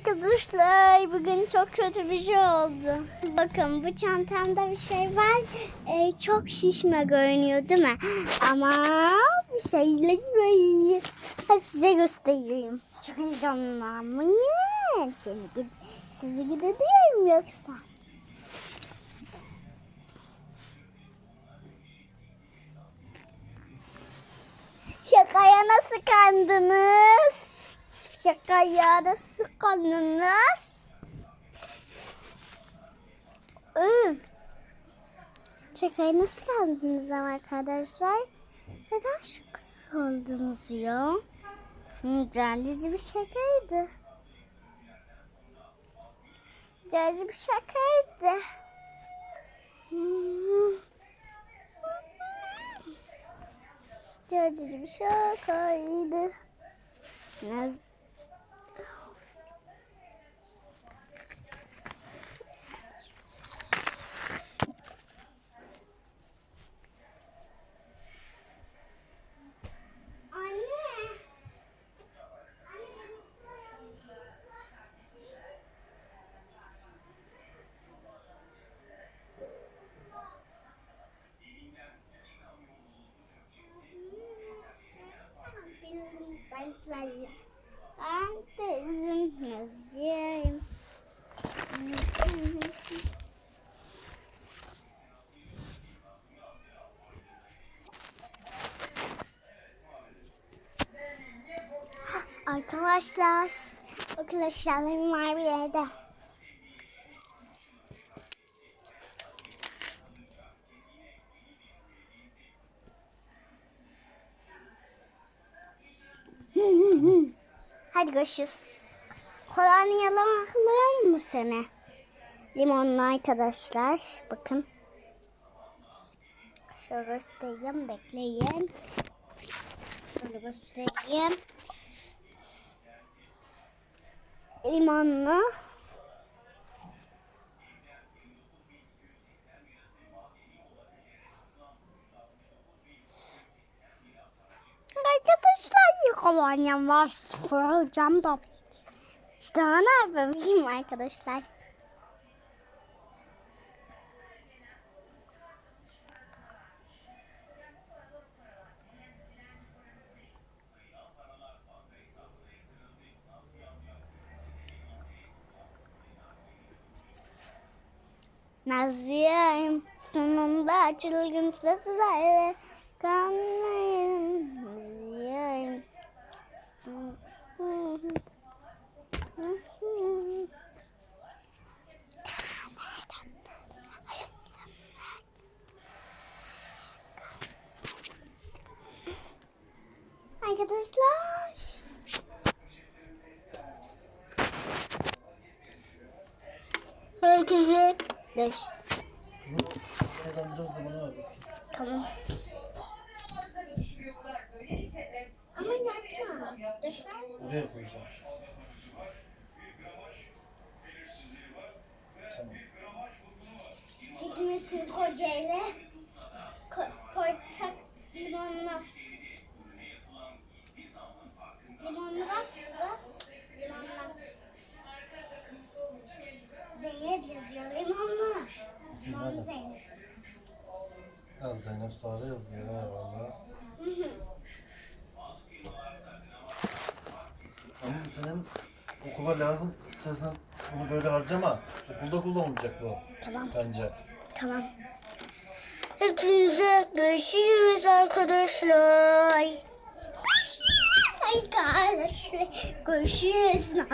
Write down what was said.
Arkadaşlar bugün çok kötü bir şey oldu. Bakın bu çantamda bir şey var. Ee, çok şişme görünüyor değil mi? Ama bir şeyler böyle. Hadi size göstereyim. Çok heyecanlanmayın. Seni sizi gidiyorum yoksa. Şakaya nasıl kandınız? Şakaya nasıl kandınız? Iı. Şakaya nasıl kandınız ama arkadaşlar? Neden şaka kandınız ya? Cancici bir şakaydı. Cancici bir şakaydı. Hmm. Cancici bir şakaydı. Ne? Антизм не з'їм. Arkadaşlar arkadaşlarım var bir yerde. Mm-hmm. Hadi görüşürüz. Kolanı yalan mı seni? Limonlu arkadaşlar. Bakın. Şöyle göstereyim. Bekleyin. Şöyle göstereyim. Limonlu. Kolonyam var. Sıfır alacağım da. Daha ne yapayım arkadaşlar? Naziyem sonunda çılgın seslerle kanlayın Arkadaşlar Herkese Dur. Neden biraz da bana ver bakayım. Tamam. Oraya koyacağım. Tamam. Kocayla. Ko portak limonlu. Limonlu bak. Bak. Limonlu. Zeynep yazıyor. Limonlu. Limonlu Zeynep. Ya Zeynep Sarı yazıyor ha valla. Senin okula lazım. İstersen bunu böyle harcama. Okulda kullanılacak bu. Tamam. Bence. Tamam. Hepinize görüşürüz arkadaşlar. Görüşürüz arkadaşlar. Görüşürüz sesler.